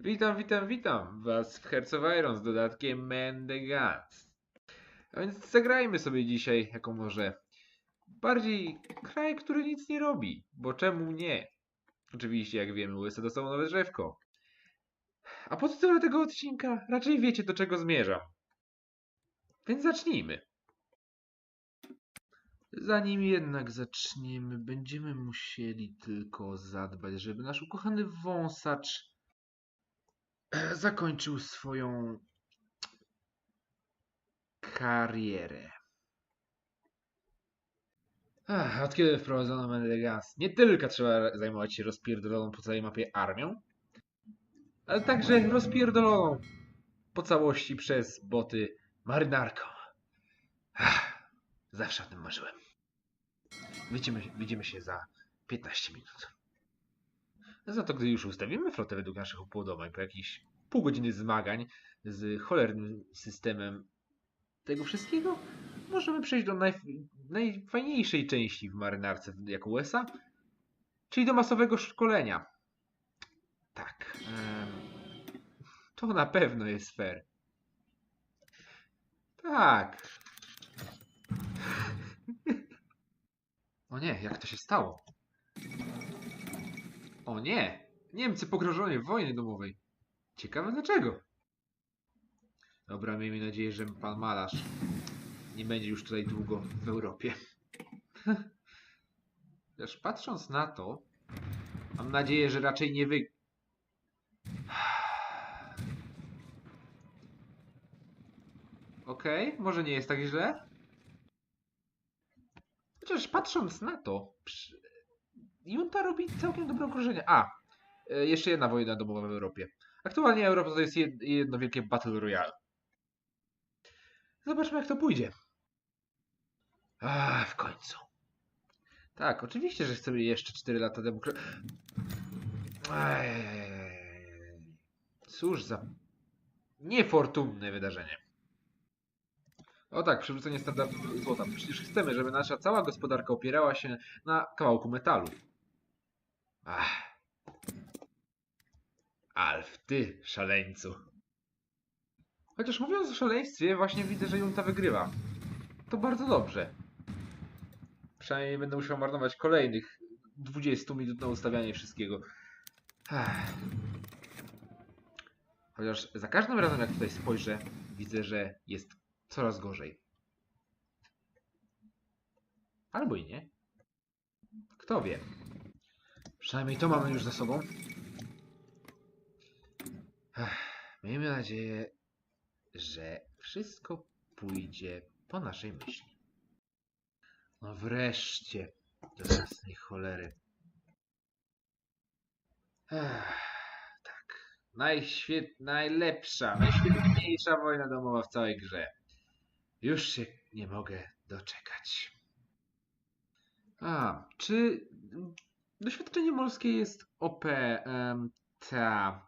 Witam, witam, witam was w Hearts of Iron z dodatkiem Man the. A więc zagrajmy sobie dzisiaj jako może bardziej kraj, który nic nie robi, bo czemu nie? Oczywiście, jak wiemy, USA dostało nowe drzewko. A po tytule tego odcinka raczej wiecie, do czego zmierzam. Więc zacznijmy. Zanim jednak zaczniemy, będziemy musieli tylko zadbać, żeby nasz ukochany wąsacz zakończył swoją karierę. Ach, od kiedy wprowadzono Mendegas, nie tylko trzeba zajmować się rozpierdoloną po całej mapie armią, ale także rozpierdoloną po całości przez boty marynarką. Ach, zawsze o tym marzyłem. Widzimy, widzimy się za 15 minut. Za to, gdy już ustawimy flotę według naszych upodobania po jakichś pół godziny zmagań z cholernym systemem tego wszystkiego, możemy przejść do naj, najfajniejszej części w marynarce jako USA, czyli do masowego szkolenia. Tak. to na pewno jest fair. Tak. O nie, jak to się stało? O nie! Niemcy pogrożone wojny domowej. Ciekawe dlaczego. Dobra, miejmy nadzieję, że pan malarz nie będzie już tutaj długo w Europie. Też patrząc na to, mam nadzieję, że raczej nie wy... Okej, może nie jest tak źle. Chociaż patrząc na to, przy- Junta robi całkiem dobre okrążenie. A, e, jeszcze jedna wojna domowa w Europie. Aktualnie Europa to jest jed- jedno wielkie Battle Royale. Zobaczmy, jak to pójdzie. A, w końcu. Tak, oczywiście, że chcemy jeszcze 4 lata demokracji. Cóż za niefortunne wydarzenie. O tak, przywrócenie standardów złota. Przecież chcemy, żeby nasza cała gospodarka opierała się na kawałku metalu. Ach. Alf, ty szaleńcu. Chociaż mówiąc o szaleństwie, właśnie widzę, że Junta wygrywa. To bardzo dobrze. Przynajmniej będę musiał marnować kolejnych 20 minut na ustawianie wszystkiego. Ach. Chociaż za każdym razem, jak tutaj spojrzę, widzę, że jest coraz gorzej. Albo i nie. Kto wie. Przynajmniej to mamy już za sobą. Ech, Miejmy nadzieję, że wszystko pójdzie po naszej myśli. No wreszcie, do jasnej cholery. Ech, tak. Najświet... Najlepsza, najświetniejsza wojna domowa w całej grze. Już się nie mogę doczekać. A, czy doświadczenie morskie jest OP? Em, ta.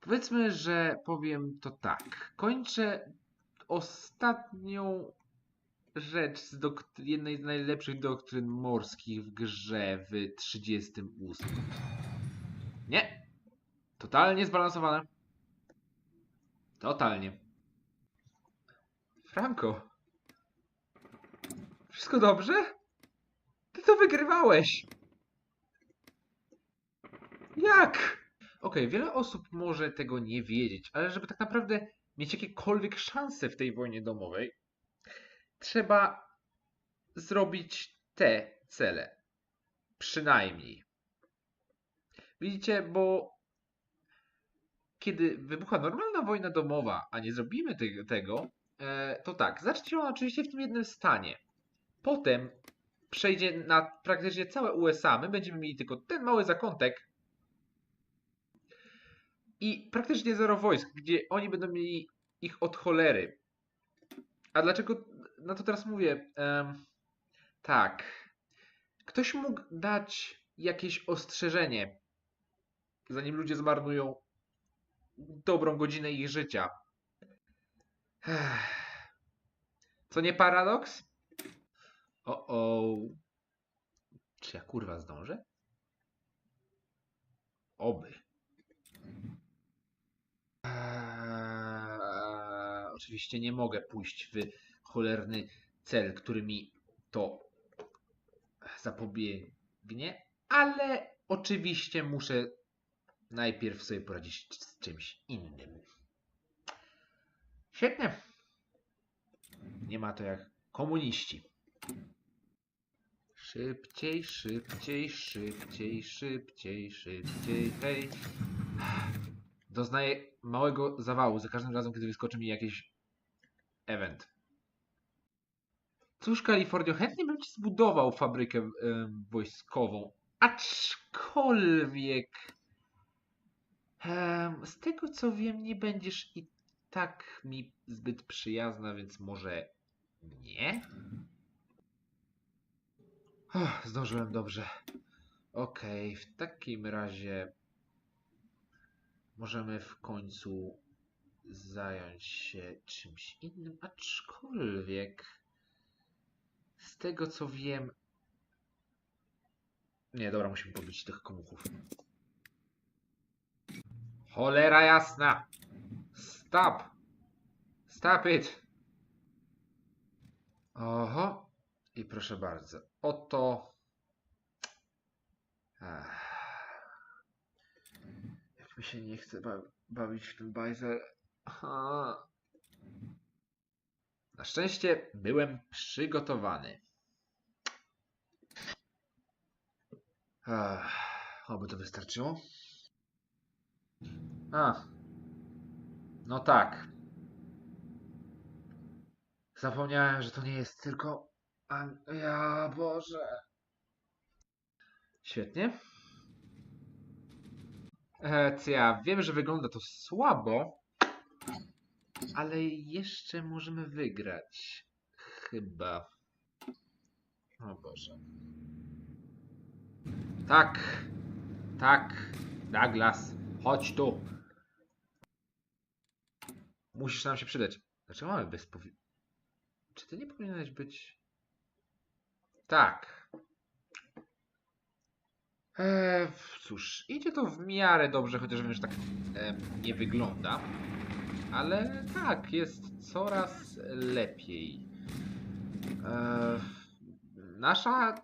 Powiedzmy, że powiem to tak. Kończę ostatnią rzecz z jednej z najlepszych doktryn morskich w grze w 38. Nie. Totalnie zbalansowane. Totalnie. Franco. Wszystko dobrze? Ty to wygrywałeś. Jak? Okej, wiele osób może tego nie wiedzieć, ale żeby tak naprawdę mieć jakiekolwiek szanse w tej wojnie domowej, trzeba zrobić te cele. Przynajmniej. Widzicie, bo kiedy wybucha normalna wojna domowa, a nie zrobimy te- tego, e, to tak, zacznie ona oczywiście w tym jednym stanie. Potem przejdzie na praktycznie całe USA. My będziemy mieli tylko ten mały zakątek i praktycznie zero wojsk, gdzie oni będą mieli ich od cholery. A dlaczego na to teraz mówię? Em, tak. Ktoś mógł dać jakieś ostrzeżenie, zanim ludzie zmarnują dobrą godzinę ich życia. Co nie paradoks? O, o. Czy ja kurwa zdążę? Oby. Oczywiście nie mogę pójść w cholerny cel, który mi to zapobiegnie, ale oczywiście muszę najpierw sobie poradzić z czymś innym. Świetnie. Nie ma to jak komuniści. Szybciej, szybciej, szybciej, szybciej, szybciej, hej. Doznaję małego zawału za każdym razem, kiedy wyskoczy mi jakiś event. Cóż, Kalifornio, chętnie bym ci zbudował fabrykę wojskową. Aczkolwiek z tego co wiem, nie będziesz i tak mi zbyt przyjazna, więc może nie? Och, zdążyłem dobrze. Okej, w takim razie możemy w końcu zająć się czymś innym, aczkolwiek z tego co wiem. Nie, dobra, musimy pobić tych komuchów. Cholera jasna! Stop! Stop it! Oho. I proszę bardzo. Oto. Mi się nie chce ba bawić w ten bajzel. Aha. Na szczęście byłem przygotowany. Ech. Oby to wystarczyło. A. No tak. Zapomniałem, że to nie jest tylko. Ja, Boże. Świetnie. E, ja wiem, że wygląda to słabo, ale jeszcze możemy wygrać. Chyba. O Boże. Tak. Tak. Douglas, chodź tu. Musisz nam się przydać. Dlaczego mamy bez powi... Czy ty nie powinieneś być... Tak. Eee, cóż, idzie to w miarę dobrze, chociaż wiem, że tak e, nie wygląda. Ale tak, jest coraz lepiej. Eee, nasza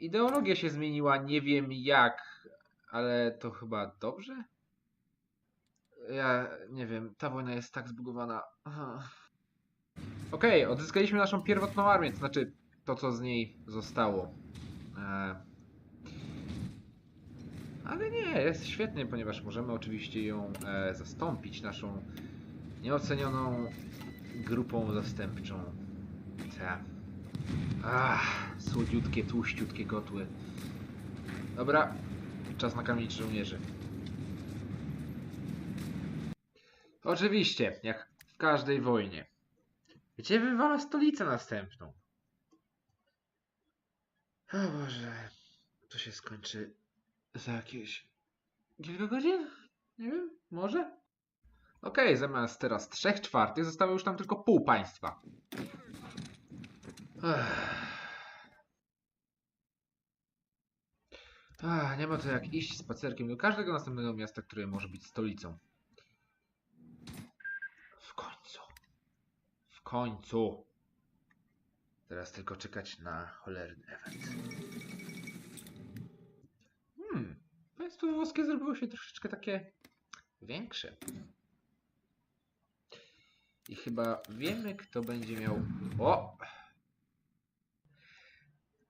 ideologia się zmieniła, nie wiem jak, ale to chyba dobrze? Ja nie wiem, ta wojna jest tak zbugowana. Okej, odzyskaliśmy naszą pierwotną armię, to znaczy to, co z niej zostało. E... Ale nie, jest świetnie, ponieważ możemy oczywiście ją e, zastąpić naszą nieocenioną grupą zastępczą. Te. Ach, słodziutkie, tłuściutkie kotły. Dobra, czas nakamienić żołnierzy. Oczywiście, jak w każdej wojnie. Gdzie wywala stolicę następną? O Boże, to się skończy za jakieś kilka godzin? Nie wiem, może? Okej, zamiast teraz trzech czwartych zostało już tam tylko pół państwa. Ach, nie ma to jak iść spacerkiem do każdego następnego miasta, które może być stolicą. W końcu. W końcu. Teraz tylko czekać na cholerny event. Państwo włoskie zrobiło się troszeczkę takie większe. I chyba wiemy, kto będzie miał. O!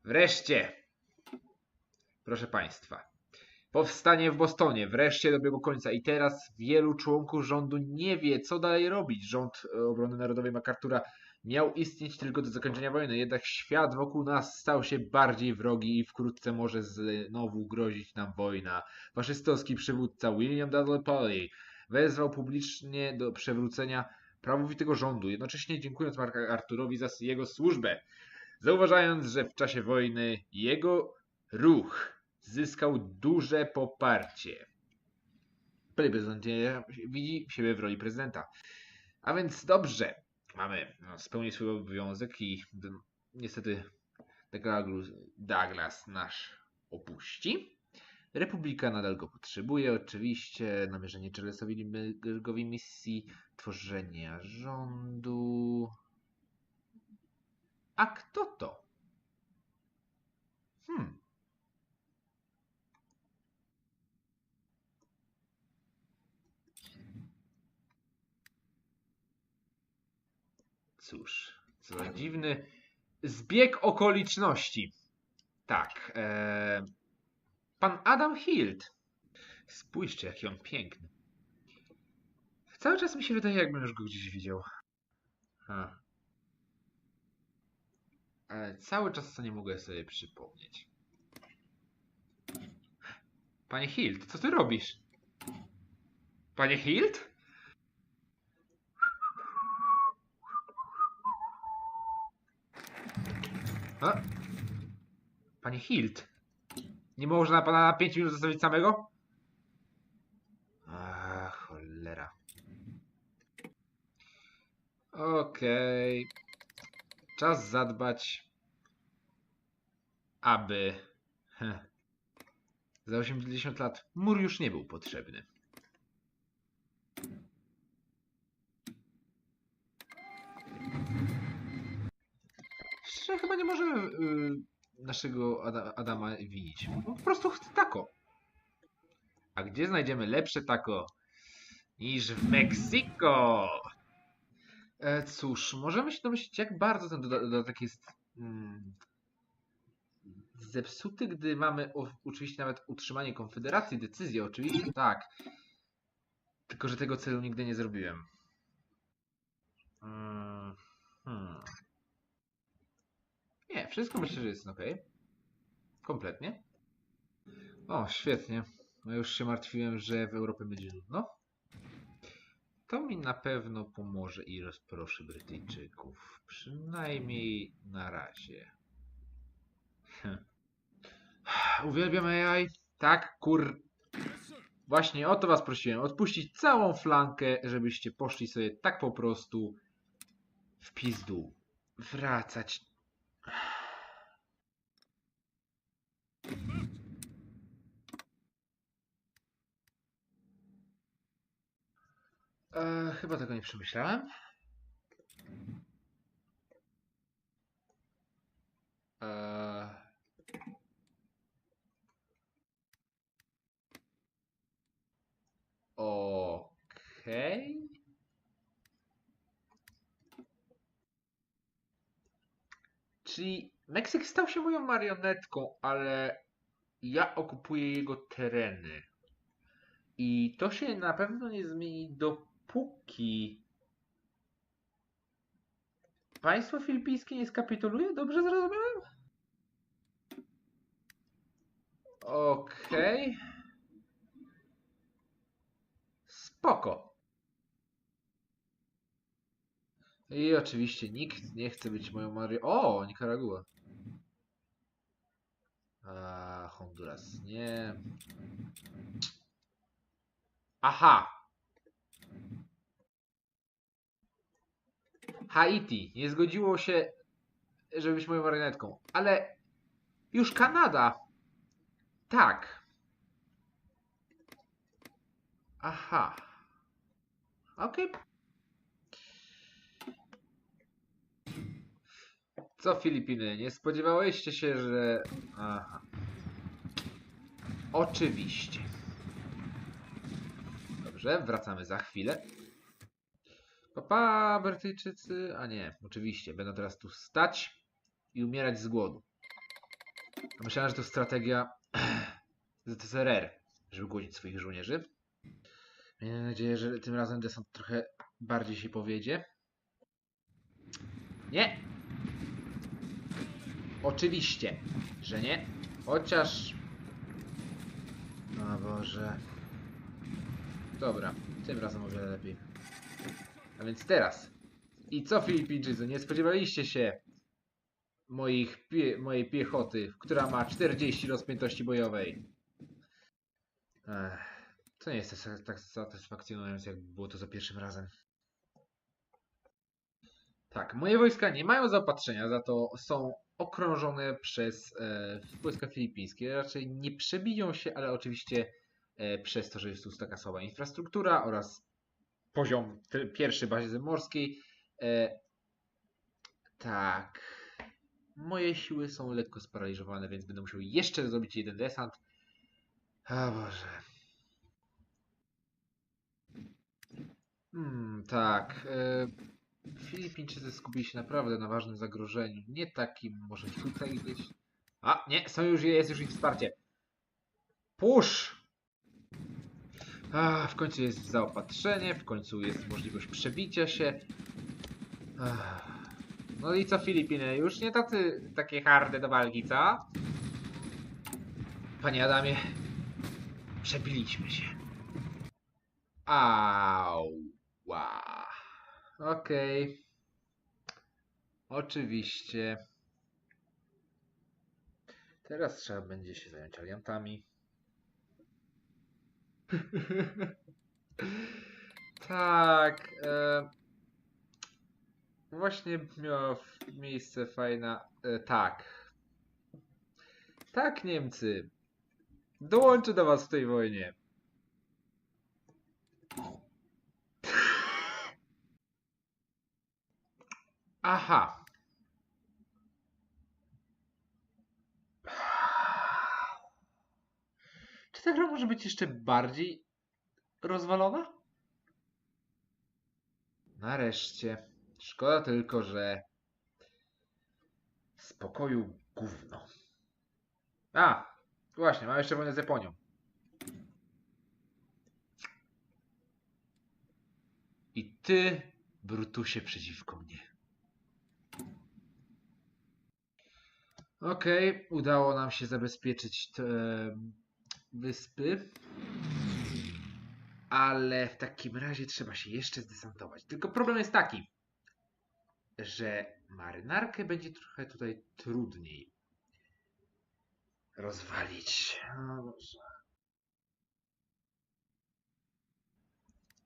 Wreszcie! Proszę Państwa. Powstanie w Bostonie wreszcie dobiegło końca i teraz wielu członków rządu nie wie, co dalej robić. Rząd Obrony Narodowej MacArthur'a miał istnieć tylko do zakończenia wojny, jednak świat wokół nas stał się bardziej wrogi i wkrótce może znowu grozić nam wojna. Faszystowski przywódca William Dudley Polly wezwał publicznie do przywrócenia prawowitego rządu, jednocześnie dziękując MacArthurowi za jego służbę, zauważając, że w czasie wojny jego ruch zyskał duże poparcie. Panie prezydencie widzi siebie w roli prezydenta. A więc dobrze, mamy no, spełnić swój obowiązek i niestety Douglas nasz opuści. Republika nadal go potrzebuje, oczywiście. Namierzenie Charlesowi misji, tworzenia rządu. A kto to? Cóż, co za dziwny zbieg okoliczności. Tak. E... Pan Adam Hilt. Spójrzcie, jaki on piękny. Cały czas mi się wydaje, jakbym już go gdzieś widział. Ha. Ale cały czas to nie mogę sobie przypomnieć. Panie Hilt, co ty robisz? Panie Hilt? A? Panie Hilt. Nie można pana na 5 minut zostawić samego? A, cholera. Okej. Czas zadbać, aby... Heh. Za 80 lat mur już nie był potrzebny. Szczerze, chyba nie możemy y, naszego Ada Adama winić. Po prostu chce tako. A gdzie znajdziemy lepsze tako niż w Meksyko? E, cóż, możemy się domyślić, jak bardzo ten doda- dodatek jest mm, zepsuty, gdy mamy o, oczywiście nawet utrzymanie Konfederacji, decyzję oczywiście, tak. Tylko, że tego celu nigdy nie zrobiłem. Mm, hmm. Nie, wszystko myślę, że jest ok. Kompletnie. O, świetnie. No już się martwiłem, że w Europie będzie nudno. To mi na pewno pomoże i rozproszy Brytyjczyków. Przynajmniej na razie. Hm. Uwielbiam AI. Tak, kur... Właśnie o to was prosiłem. Odpuścić całą flankę, żebyście poszli sobie tak po prostu w pizdu. Wracać. E, chyba tego nie przemyślałem. E, Okej. Czyli Meksyk stał się moją marionetką, ale ja okupuję jego tereny. I to się na pewno nie zmieni dopóki państwo filipińskie nie skapituluje? Dobrze zrozumiałem? Okej. Spoko. I oczywiście nikt nie chce być moją Mario. O, Nicaragua. A, Honduras nie. Aha. Haiti nie zgodziło się, żeby być moją marionetką, ale już Kanada. Tak. Aha. Okej. Co Filipiny? Nie spodziewałyście się, że... Aha. Oczywiście. Dobrze, wracamy za chwilę. Papa, Brytyjczycy. A nie, oczywiście. Będą teraz tu stać i umierać z głodu. Myślałem, że to strategia ZSRR, żeby głodzić swoich żołnierzy. Miejmy nadzieję, że tym razem desant trochę bardziej się powiedzie. Nie! Oczywiście, że nie. Chociaż... O Boże. Dobra, tym razem o wiele lepiej. A więc teraz. I co Filipińczycy? Nie spodziewaliście się moich pie mojej piechoty, która ma 40 rozpiętości bojowej. Ech, to nie jest tak- satysfakcjonujące, jak było to za pierwszym razem. Tak, moje wojska nie mają zaopatrzenia, za to są okrążone przez e, wojska filipińskie. Raczej nie przebiją się, ale oczywiście e, przez to, że jest tu taka słaba infrastruktura oraz poziom pierwszy bazy morskiej. E, tak. Moje siły są lekko sparaliżowane, więc będę musiał jeszcze zrobić jeden desant. A Boże. Hmm, tak. E, Filipińczycy skupili się naprawdę na ważnym zagrożeniu. Nie takim może tutaj gdzieś. A, nie, są już, jest już ich wsparcie. Push! A, w końcu jest zaopatrzenie, w końcu jest możliwość przebicia się. No i co Filipiny? Już nie tacy, takie harde do walki, co? Panie Adamie, przebiliśmy się. Ała. Okej. Oczywiście. Teraz trzeba będzie się zająć aliantami. tak. E, właśnie miała miejsce fajna. E, tak. Tak, Niemcy. Dołączę do was w tej wojnie. Aha. Ta gra może być jeszcze bardziej rozwalona? Nareszcie. Szkoda tylko, że spokoju gówno. A, właśnie, mam jeszcze wojnę z Japonią. I ty, Brutusie, przeciwko mnie. Okej, udało nam się zabezpieczyć te wyspy. Ale w takim razie trzeba się jeszcze zdesantować. Tylko problem jest taki, że marynarkę będzie trochę tutaj trudniej rozwalić.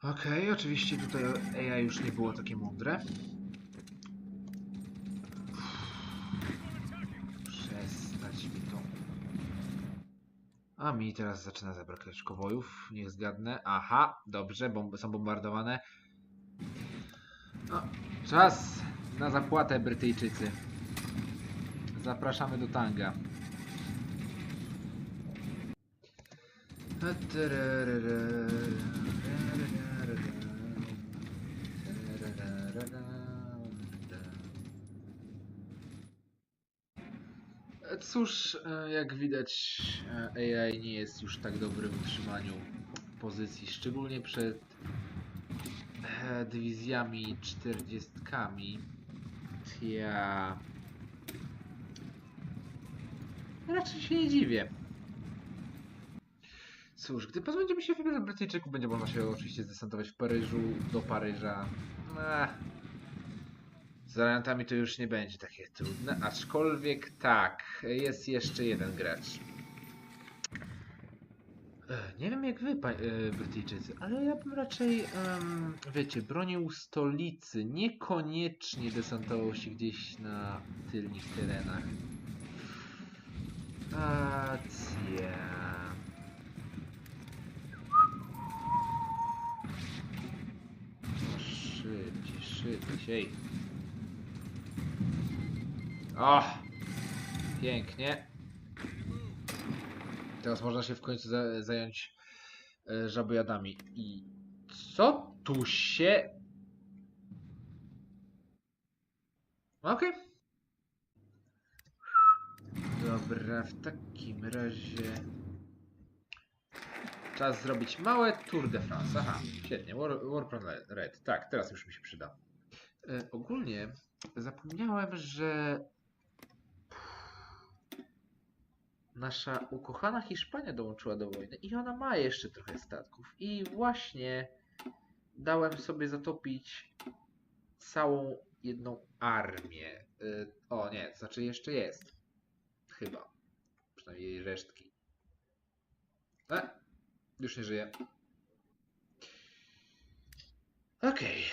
Okej, oczywiście tutaj AI już nie było takie mądre. A mi teraz zaczyna zabrakać kowojów. Niech zgadnę. Aha, dobrze, bomby są bombardowane. No, czas na zapłatę, Brytyjczycy. Zapraszamy do tanga. Cóż, e, jak widać, e, AI nie jest już tak dobry w utrzymaniu pozycji, szczególnie przed e, dywizjami 40. Ja raczej się nie dziwię. Cóż, gdy pozbędziemy się wybierze Brytyjczyków, będzie można się oczywiście zdesantować w Paryżu, do Paryża. Ech. Z variantami to już nie będzie takie trudne, aczkolwiek tak, jest jeszcze jeden gracz. E, Nie wiem jak wy, e, Brytyjczycy, ale ja bym raczej, em, wiecie, bronił stolicy, niekoniecznie desantował się gdzieś na tylnych terenach. Acja. No Szybciej, szybciej. O! Pięknie. Teraz można się w końcu za zająć e, żabojadami. I co tu się... Okej. Dobra, w takim razie... Czas zrobić małe Tour de France. Aha, świetnie. War, Warpron Red. Tak, teraz już mi się przyda. E, ogólnie zapomniałem, że nasza ukochana Hiszpania dołączyła do wojny i ona ma jeszcze trochę statków. I właśnie dałem sobie zatopić całą jedną armię. Y, o nie, to znaczy jeszcze jest. Chyba. Przynajmniej jej resztki. E, już nie żyje. Okej.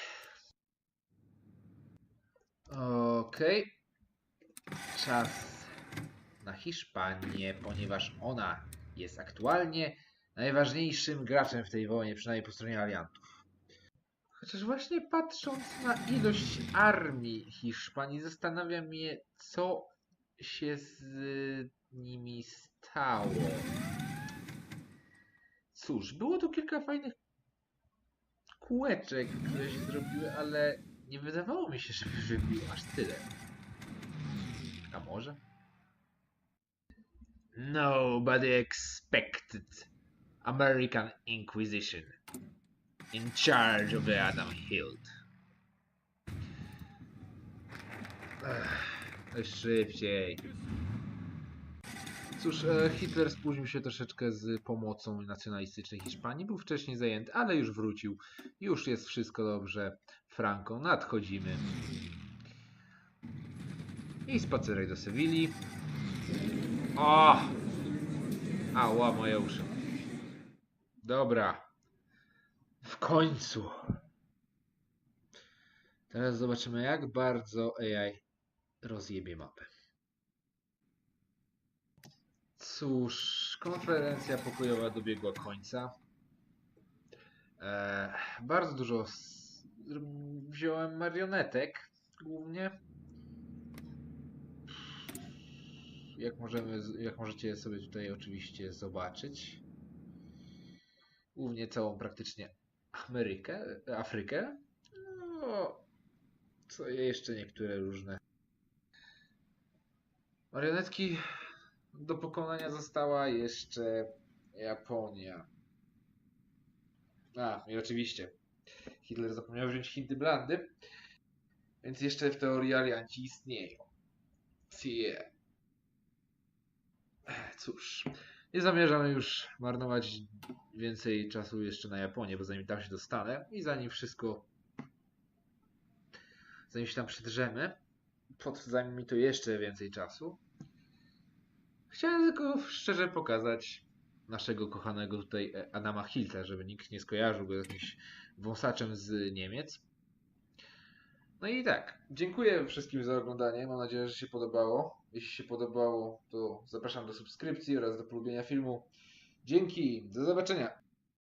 Okej. Czas na Hiszpanię, ponieważ ona jest aktualnie najważniejszym graczem w tej wojnie, przynajmniej po stronie aliantów. Chociaż właśnie patrząc na ilość armii Hiszpanii, zastanawiam mnie, co się z nimi stało. Cóż, było tu kilka fajnych kółeczek, które się zrobiły, ale nie wydawało mi się, żeby wybił aż tyle. A może? Nobody expected American Inquisition in charge of the Adam Hilt. Ech, szybciej. Cóż, e, Hitler spóźnił się troszeczkę z pomocą nacjonalistycznej Hiszpanii. Był wcześniej zajęty, ale już wrócił. Już jest wszystko dobrze. Franco, nadchodzimy. I spacerek do Sewilli. O! Ała, moje uszy. Dobra. W końcu. Teraz zobaczymy, jak bardzo AI rozjebie mapę. Cóż, konferencja pokojowa dobiegła końca. E, bardzo dużo wziąłem marionetek głównie. Jak, możemy, jak możecie sobie tutaj oczywiście zobaczyć. Głównie całą praktycznie Amerykę, Afrykę. No, co jeszcze niektóre różne. Marionetki do pokonania została jeszcze Japonia. A, i oczywiście. Hitler zapomniał wziąć Hindy Blandy, więc jeszcze w teorii alianci istnieją. Yeah. Cóż, nie zamierzam już marnować więcej czasu jeszcze na Japonię, bo zanim tam się dostanę i zanim wszystko, zanim się tam przedrzemy, pod, zajmie mi to jeszcze więcej czasu, Chciałem tylko szczerze pokazać naszego kochanego tutaj Adama Hilta, żeby nikt nie skojarzył go z jakimś wąsaczem z Niemiec. No i tak, dziękuję wszystkim za oglądanie. Mam nadzieję, że się podobało. Jeśli się podobało, to zapraszam do subskrypcji oraz do polubienia filmu. Dzięki, do zobaczenia.